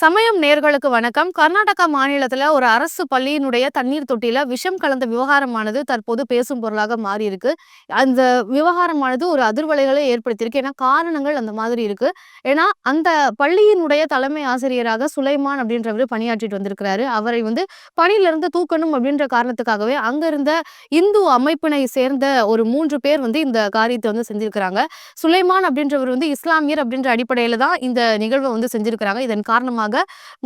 சமயம் நேர்களுக்கு வணக்கம். கர்நாடகா மாநிலத்துல ஒரு அரசு பள்ளியினுடைய தண்ணீர் தொட்டியில விஷம் கலந்த விவகாரமானது தற்போது பேசும் பொருளாக மாறி இருக்கு அந்த விவகாரமானது ஒரு அதிர்வலைகளை ஏற்படுத்தியிருக்கு. ஏன்னா காரணங்கள் அந்த மாதிரி இருக்கு. ஏன்னா அந்த பள்ளியினுடைய தலைமை ஆசிரியராக சுலைமான் அப்படின்றவர் பணியாற்றிட்டு வந்திருக்கிறாரு. அவரை வந்து பணியிலிருந்து தூக்கணும் அப்படின்ற காரணத்துக்காகவே அங்க இருந்த இந்து அமைப்பினை சேர்ந்த ஒரு மூன்று பேர் வந்து இந்த காரியத்தை வந்து செஞ்சிருக்கிறாங்க. சுலைமான் அப்படின்றவர் வந்து இஸ்லாமியர் அப்படின்ற அடிப்படையில தான் இந்த நிகழ்வை வந்து செஞ்சிருக்கிறாங்க. இதன் காரணமாக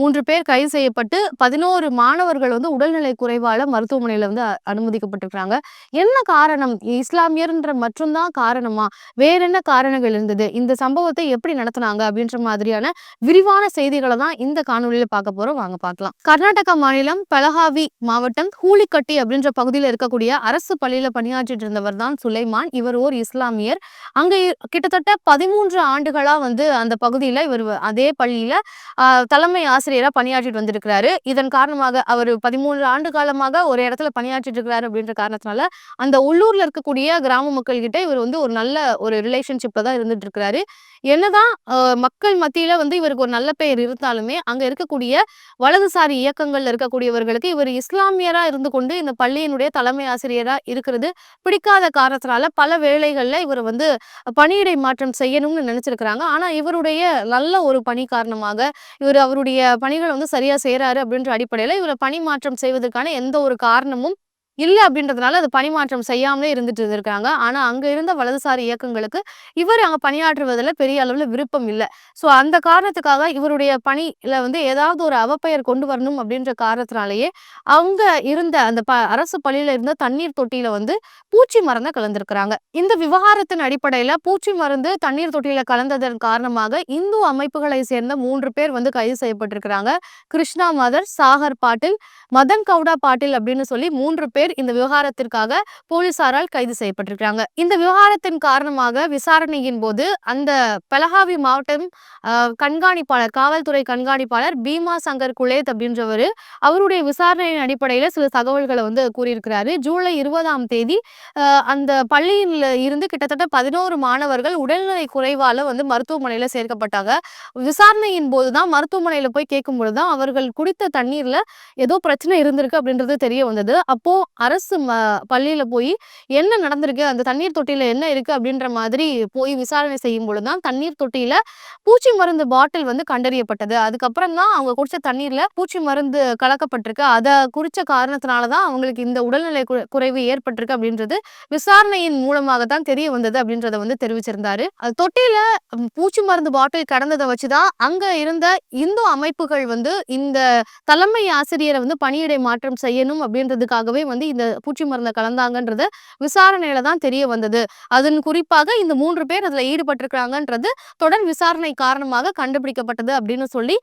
மூன்று பேர் கைது செய்யப்பட்டு பதினோரு மாணவர்கள் வந்து உடல்நிலை குறைவால மருத்துவமனையில வந்து அனுமதிக்கப்பட்டிருக்கிறாங்க. என்ன காரணம்? இஸ்லாமியர்ன்ற மட்டும்தான் காரணமா? வேற என்ன காரணங்கள் இருந்தது? இந்த சம்பவத்தை எப்படி நடத்தினாங்க? அப்படின்ற மாதிரியான விரிவான செய்திகளை தான் இந்த காணொலியில பார்க்க போறோம். வாங்க பார்க்கலாம். கர்நாடகா மாநிலம் பலகாவி மாவட்டம் ஹூலிக்கட்டி அப்படின்ற பகுதியில் இருக்கக்கூடிய அரசு பள்ளியில பணியாற்றிட்டு இருந்தவர் தான் சுலைமான். இவர் ஓர் இஸ்லாமியர். அங்க கிட்டத்தட்ட பதிமூன்று ஆண்டுகளா வந்து அந்த பகுதியில இவர் அதே பள்ளியில தலைமை ஆசிரியராக பணியாற்றிட்டு வந்திருக்கிறாரு. இதன் காரணமாக அவர் பதிமூன்று ஆண்டு காலமாக ஒரு இடத்துல பணியாற்றிட்டு இருக்கிறாரு அப்படின்ற காரணத்தினால அந்த உள்ளூர்ல இருக்கக்கூடிய கிராம மக்கள் கிட்ட இவர் வந்து ஒரு நல்ல ஒரு ரிலேஷன்ஷிப்ல தான் இருந்துட்டு இருக்கிறாரு. என்னதான் மக்கள் மத்தியில வந்து இவருக்கு ஒரு நல்ல பெயர் இருந்தாலுமே அங்க இருக்கக்கூடிய வலதுசாரி இயக்கங்கள்ல இருக்கக்கூடியவர்களுக்கு இவர் இஸ்லாமியரா இருந்து கொண்டு இந்த பள்ளியினுடைய தலைமை ஆசிரியரா இருக்கிறது பிடிக்காத காரணத்தினால பல வேலைகள்ல இவர் வந்து பணியிடை மாற்றம் செய்யணும்னு நினைச்சிருக்கிறாங்க. ஆனா இவருடைய நல்ல ஒரு பணி காரணமாக இவர் அவருடைய பணிகள் வந்து சரியா செய்யறாரு அப்படின்ற அடிப்படையில இவரை பணி மாற்றம் செய்வதற்கான எந்த ஒரு காரணமும் இல்லை அப்படின்றதுனால அது பணிமாற்றம் செய்யாமலே இருந்துட்டு இருக்காங்க ஆனால் அங்கே இருந்த வலதுசாரி இயக்கங்களுக்கு இவர் அங்கே பணியாற்றுவதில் பெரிய அளவில் விருப்பம் இல்லை. ஸோ அந்த காரணத்துக்காக இவருடைய பணியில் வந்து ஏதாவது ஒரு அவப்பெயர் கொண்டு வரணும் அப்படின்ற காரணத்தினாலேயே அவங்க இருந்த அந்த ப அரசு பள்ளியில் இருந்த தண்ணீர் தொட்டியில் வந்து பூச்சி மருந்தை கலந்துருக்கிறாங்க. இந்த விவகாரத்தின் அடிப்படையில் பூச்சி மருந்து தண்ணீர் தொட்டியில் கலந்ததன் காரணமாக இந்து அமைப்புகளை சேர்ந்த மூன்று பேர் வந்து கைது செய்யப்பட்டிருக்கிறாங்க. கிருஷ்ணா மதர் சாகர் பாட்டில் மதன் கவுடா பாட்டில் அப்படின்னு சொல்லி மூன்று பேர் பேர் இந்த விவகாரத்திற்காக போலீசாரால் கைது செய்யப்பட்டிருக்கிறாங்க. இந்த விவகாரத்தின் காரணமாக விசாரணையின் போது அந்த பெலகாவி மாவட்டம் கண்காணிப்பாளர் காவல்துறை கண்காணிப்பாளர் பீமா சங்கர் குலேத் அப்படின்றவர் அவருடைய விசாரணையின் அடிப்படையில் சில தகவல்களை வந்து கூறியிருக்கிறாரு. ஜூலை இருபதாம் தேதி அந்த பள்ளியில் இருந்து கிட்டத்தட்ட பதினோரு மாணவர்கள் உடல்நிலை குறைவால வந்து மருத்துவமனையில சேர்க்கப்பட்டாங்க. விசாரணையின் போதுதான் மருத்துவமனையில போய் கேட்கும் பொழுதுதான் அவர்கள் குடித்த தண்ணீர்ல ஏதோ பிரச்சனை இருந்திருக்கு அப்படின்றது தெரிய வந்தது. அப்போ அரசு ம பள்ளியில போய் என்ன நடந்திருக்கு? அந்த தண்ணீர் தொட்டியில என்ன இருக்கு? அப்படின்ற மாதிரி போய் விசாரணை செய்யும் பொழுதுதான் தண்ணீர் தொட்டியில பூச்சி மருந்து பாட்டில் வந்து கண்டறியப்பட்டது. அதுக்கப்புறம் தான் அவங்க குடிச்ச தண்ணீர்ல பூச்சி மருந்து கலக்கப்பட்டிருக்கு. அதை குறிச்ச காரணத்தினாலதான் அவங்களுக்கு இந்த உடல்நிலை குறைவு ஏற்பட்டிருக்கு அப்படின்றது விசாரணையின் மூலமாக தான் தெரிய வந்தது அப்படின்றத வந்து தெரிவிச்சிருந்தாரு. அது தொட்டியில பூச்சி மருந்து பாட்டில் கடந்ததை வச்சுதான் அங்க இருந்த இந்து அமைப்புகள் வந்து இந்த தலைமை ஆசிரியரை வந்து பணியிடை மாற்றம் செய்யணும் அப்படின்றதுக்காகவே வந்து இந்த பூச்சி மருந்தை கலந்தாங்கன்றது விசாரணையில தான் தெரிய வந்தது. அதன் குறிப்பாக இந்த மூன்று பேர் அதுல ஈடுபட்டிருக்கிறாங்கன்றது தொடர் விசாரணை காரணமாக கண்டுபிடிக்கப்பட்டது அப்படின்னு சொல்லி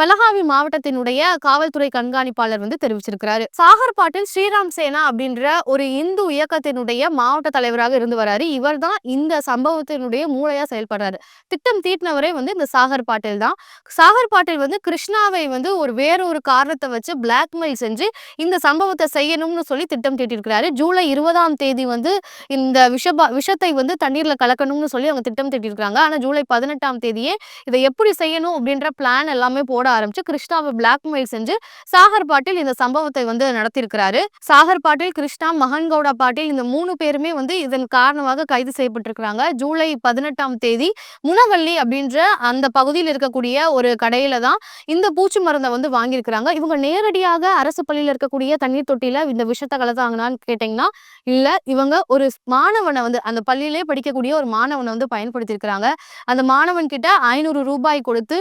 பெலகாவி மாவட்டத்தினுடைய காவல்துறை கண்காணிப்பாளர் வந்து தெரிவிச்சிருக்கிறாரு. சாகர் பாட்டில் ஸ்ரீராம் சேனா அப்படின்ற ஒரு இந்து இயக்கத்தினுடைய மாவட்ட தலைவராக இருந்து வராரு. இவர் தான் இந்த சம்பவத்தினுடைய மூளையா செயல்படுறாரு. திட்டம் தீட்டினவரே வந்து இந்த சாகர் பாட்டில் தான். சாகர் பாட்டில் வந்து கிருஷ்ணாவை வந்து ஒரு வேறொரு காரணத்தை வச்சு பிளாக்மெயில் செஞ்சு இந்த சம்பவத்தை செய்யணும்னு சொல்லி திட்டம் தீட்டியிருக்கிறாரு ஜூலை இருபதாம் தேதி வந்து இந்த விஷபா விஷத்தை வந்து தண்ணீர்ல கலக்கணும்னு சொல்லி அவங்க திட்டம் தீட்டிருக்காங்க ஆனா ஜூலை பதினெட்டாம் தேதியே இதை எப்படி செய்யணும் அப்படின்ற பிளான் எல்லாமே போட ஆரம்பிச்சு கிருஷ்ணாவை பிளாக்மெயில் செஞ்சு சாகர் பாட்டில் இந்த சம்பவத்தை வந்து நடத்தியிருக்கிறாரு. சாகர் பாட்டில் கிருஷ்ணா மகன் கவுடா பாட்டில் இந்த மூணு பேருமே வந்து இதன் காரணமாக கைது செய்யப்பட்டிருக்கிறாங்க. ஜூலை பதினெட்டாம் தேதி முனவள்ளி அப்படின்ற அந்த பகுதியில் இருக்கக்கூடிய ஒரு கடையில தான் இந்த பூச்சி மருந்தை வந்து வாங்கியிருக்கிறாங்க. இவங்க நேரடியாக அரசு பள்ளியில் இருக்கக்கூடிய தண்ணீர் தொட்டியில இந்த விஷத்தை கலந்தாங்கன்னான்னு கேட்டீங்கன்னா இல்ல இவங்க ஒரு மாணவனை வந்து அந்த பள்ளியிலே படிக்கக்கூடிய ஒரு மாணவனை வந்து பயன்படுத்தியிருக்கிறாங்க. அந்த மாணவன் கிட்ட ஐநூறு ரூபாய் கொடுத்து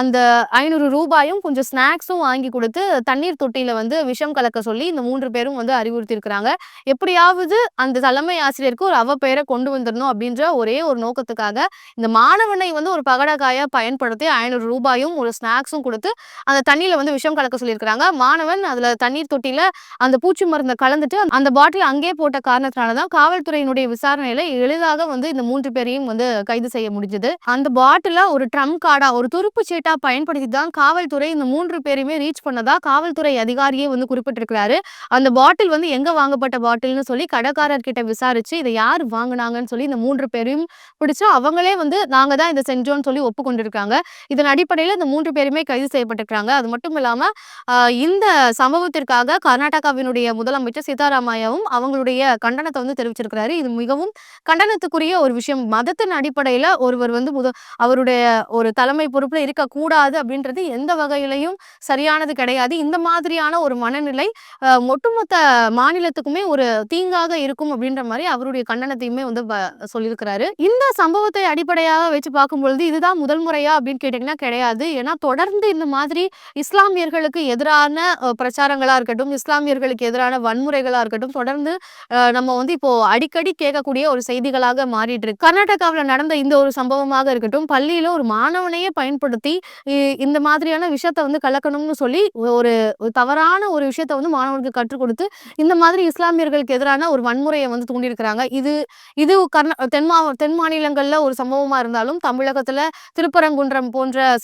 அந்த ஐநூறு ரூபாயும் கொஞ்சம் ஸ்நாக்ஸும் வாங்கி கொடுத்து தண்ணீர் தொட்டியில வந்து விஷம் கலக்க சொல்லி இந்த மூன்று பேரும் வந்து அறிவுறுத்தியிருக்கிறாங்க. எப்படியாவது அந்த தலைமை ஆசிரியருக்கு ஒரு அவ பெயரை கொண்டு வந்துடணும் அப்படின்ற ஒரே ஒரு நோக்கத்துக்காக இந்த மாணவனை வந்து ஒரு பகடகாய பயன்படுத்தி ஐநூறு ரூபாயும் ஒரு ஸ்நாக்ஸும் கொடுத்து அந்த தண்ணியில வந்து விஷம் கலக்க சொல்லியிருக்கிறாங்க. மாணவன் அதுல தண்ணீர் தொட்டியில அந்த பூச்சி மருந்தை கலந்துட்டு அந்த பாட்டில் அங்கே போட்ட காரணத்தினால தான் காவல்துறையினுடைய விசாரணையில எளிதாக வந்து இந்த மூன்று பேரையும் வந்து கைது செய்ய முடிஞ்சது. அந்த பாட்டில ஒரு ட்ரம்ப் கார்டா ஒரு துருப்பு சீட்டா பயன்படுத்தி தான் காவல்துறை இந்த மூன்று பேரையுமே ரீச் பண்ணதா காவல்துறை அதிகாரியே வந்து குறிப்பிட்டிருக்கிறாரு. அந்த பாட்டில் வந்து எங்க வாங்கப்பட்ட பாட்டில்னு சொல்லி கடைக்காரர் கிட்ட விசாரிச்சு இதை யார் வாங்கினாங்கன்னு சொல்லி இந்த மூன்று பேரையும் பிடிச்சு அவங்களே வந்து நாங்க தான் இதை செஞ்சோம்னு சொல்லி ஒப்புக்கொண்டிருக்காங்க. இதன் அடிப்படையில் இந்த மூன்று பேருமே கைது செய்யப்பட்டிருக்காங்க அது மட்டும் இல்லாம இந்த சம்பவத்திற்காக கர்நாடகாவினுடைய முதலமைச்சர் சீதாராமையாவும் அவங்களுடைய கண்டனத்தை வந்து தெரிவிச்சிருக்கிறாரு. இது மிகவும் கண்டனத்துக்குரிய ஒரு விஷயம். மதத்தின் அடிப்படையில ஒருவர் வந்து முத அவருடைய ஒரு தலைமை பொறுப்புல இருக்கக்கூடாது அப்படின்றது எந்த வகையிலையும் சரியானது கிடையாது. இந்த மாதிரியான ஒரு மனநிலை ஒட்டுமொத்த மாநிலத்துக்குமே ஒரு தீங்காக இருக்கும் அப்படின்ற மாதிரி அவருடைய கண்டனத்தையுமே வந்து சொல்லியிருக்கிறாரு. இந்த சம்பவத்தை அடிப்படையாக வச்சு பார்க்கும் பொழுது இதுதான் முதல் முறையா அப்படின்னு கேட்டீங்கன்னா கிடையாது. ஏன்னா தொடர்ந்து இந்த மாதிரி இஸ்லாமியர்களுக்கு எதிரான பிரச்சாரங்களா இருக்கட்டும் இஸ்லாமியர்களுக்கு எதிரான வன்முறைகளாக இருக்கட்டும் தொடர்ந்து நம்ம வந்து இப்போ அடிக்கடி கேட்கக்கூடிய ஒரு செய்திகளாக மாறிட்டு இருக்கு கர்நாடகாவில் நடந்த இந்த ஒரு சம்பவமாக இருக்கட்டும் பள்ளியில ஒரு மாணவனையே பயன்படுத்தி இந்த மாதிரியான விஷயத்த வந்து கலக்கணும்னு சொல்லி ஒரு தவறான ஒரு விஷயத்த வந்து மாணவனுக்கு கற்றுக் கொடுத்து இந்த மாதிரி இஸ்லாமியர்களுக்கு எதிரான ஒரு வன்முறையை வந்து தூண்டியிருக்கிறாங்க. இது இது கர்நா தென் மா தென் மாநிலங்கள்ல ஒரு சம்பவமா இருந்தாலும் தமிழகத்துல திருப்பரங்குன்றம் போன்ற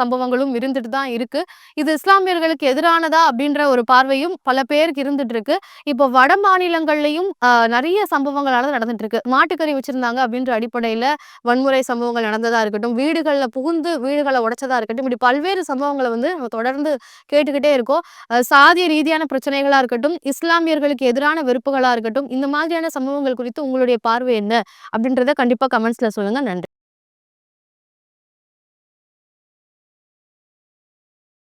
சம்பவங்களும் இருந்துட்டு தான் இருக்கு. இது இஸ்லாமியர்களுக்கு எதிரானதா அப்படின்ற ஒரு பார்வையும் பல பேருக்கு இருந்துட்டு இருக்கு இப்போ வட மாநிலங்கள்லையும் நிறைய சம்பவங்களால நடந்துட்டு இருக்கு மாட்டுக்கறி வச்சிருந்தாங்க அப்படின்ற அடிப்படையில வன்முறை சம்பவங்கள் நடந்ததா இருக்கட்டும் வீடுகளில் புகுந்து வீடுகளை உடைச்சதா இருக்கட்டும் இப்படி பல்வேறு சம்பவங்களை வந்து நம்ம தொடர்ந்து கேட்டுக்கிட்டே இருக்கோம். சாதிய ரீதியான பிரச்சனைகளா இருக்கட்டும் இஸ்லாமியர்களுக்கு எதிரான வெறுப்புகளா இருக்கட்டும் இந்த மாதிரியான சம்பவங்கள் குறித்து உங்களுடைய பார்வை என்ன அப்படின்றத கண்டிப்பா கமெண்ட்ஸ்ல சொல்லுங்க. நன்றி.